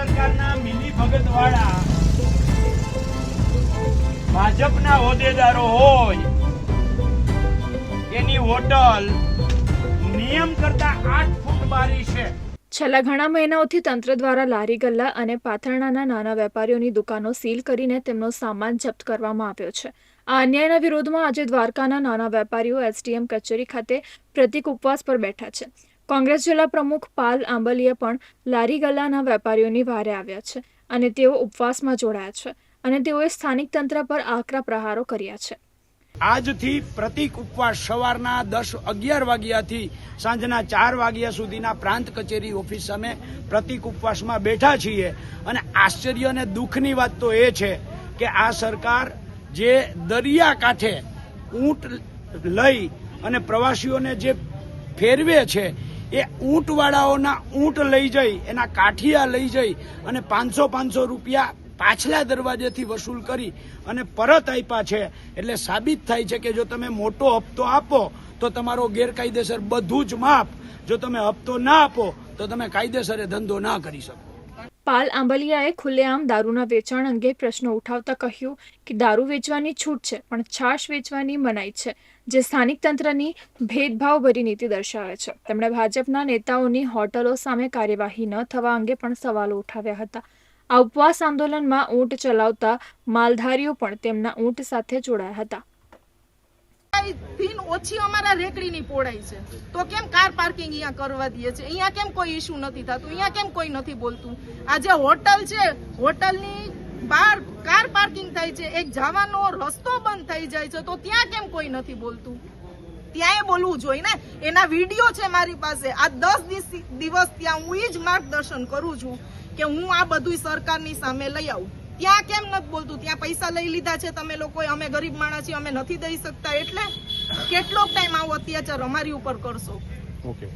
સરકારના મિલી ભગત વાળા ભાજપના હોદ્દેદારો હોય, એની હોટલ નિયમ કરતા આઠ ફૂટ બારી છે. છેલ્લા ઘણા મહિનાઓથી તંત્ર દ્વારા લારી ગલ્લા અને પાથરણાના નાના વેપારીઓની દુકાનો સીલ કરીને તેમનો સામાન જપ્ત કરવામાં આવ્યો છે. આ અન્યાયના વિરોધમાં આજે દ્વારકાના નાના વેપારીઓ એસડીએમ કચેરી ખાતે પ્રતિક ઉપવાસ પર બેઠા છે. કોંગ્રેસ જિલ્લા પ્રમુખ પાલ આંબલીએ પણ લારી ગલ્લાના વેપારીઓની વારે આવ્યા છે અને તેઓ ઉપવાસમાં જોડાયા છે અને તેઓએ સ્થાનિક તંત્ર પર આકરા પ્રહારો કર્યા છે. આજથી પ્રતિક ઉપવાસ સવારના દસ અગિયાર વાગ્યાથી સાંજના ચાર વાગ્યા સુધીના પ્રાંત કચેરી ઓફિસ સામે પ્રતિક ઉપવાસમાં બેઠા છીએ અને આશ્ચર્ય અને દુઃખની વાત તો એ છે કે આ સરકાર જે દરિયા કાંઠે ઊંટ લઈ અને પ્રવાસીઓને જે ફેરવે છે એ ઊંટવાળાઓના ઊંટ લઈ જઈ, એના કાઠિયા લઈ જઈ અને પાંચસો પાંચસો રૂપિયા પાછલા દરવાજેથી વસૂલ કરી અને પરત આપ્યા છે. એટલે સાબિત થાય છે કે જો તમે મોટો હપ્તો આપો, તો તમારો ગેરકાયદેસર બધું જ માફ. જો તમે હપ્તો ના આપો, તો તમે કાયદેસર ધંધો ના કરી શકો. પાલ આંબલિયાએ ખુલ્લેઆમ દારૂના વેચાણ અંગે પ્રશ્નો ઉઠાવતા કહ્યું કે દારૂ વેચવાની છૂટ છે, પણ છાશ વેચવાની મનાઈ છે, જે સ્થાનિક તંત્રની ભેદભાવભરી નીતિ દર્શાવે છે. તેમણે ભાજપના નેતાઓની હોટલો સામે કાર્યવાહી ન થવા અંગે પણ સવાલો ઉઠાવ્યા હતા. આ ઉપવાસ આંદોલનમાં ઊંટ ચલાવતા માલધારીઓ પણ તેમના ઊંટ સાથે જોડાયા હતા. થી ઓછી અમારા રેકડીની પોળાઈ છે. તો કેમ કાર પાર્કિંગ અહીંયા કરવા દે છે? અહીંયા કેમ કોઈ ઇશ્યુ નથી થતું? અહીંયા કેમ કોઈ નથી બોલતું? આ જે હોટલ છે, હોટલની બહાર કાર પાર્કિંગ થાય છે, એક જવાનો રસ્તો બંધ થઈ જાય છે, તો ત્યાં કેમ કોઈ નથી બોલતું? ત્યાંય બોલવું જોઈએ ને? એના વીડિયો છે મારી પાસે. આ દસ દિવસ ત્યાં હું એ જ માર્ગદર્શન કરું છું કે હું આ બધું સરકારની સામે લઈ આવું. ત્યાં કેમ નથી બોલતું? ત્યાં પૈસા લઈ લીધા છે તમે લોકો અમે ગરીબ માણસ છીએ, અમે નથી દઈ શકતા. એટલે કેટલો ટાઈમ આવો અત્યાચાર અમારી ઉપર કરશો. ઓકે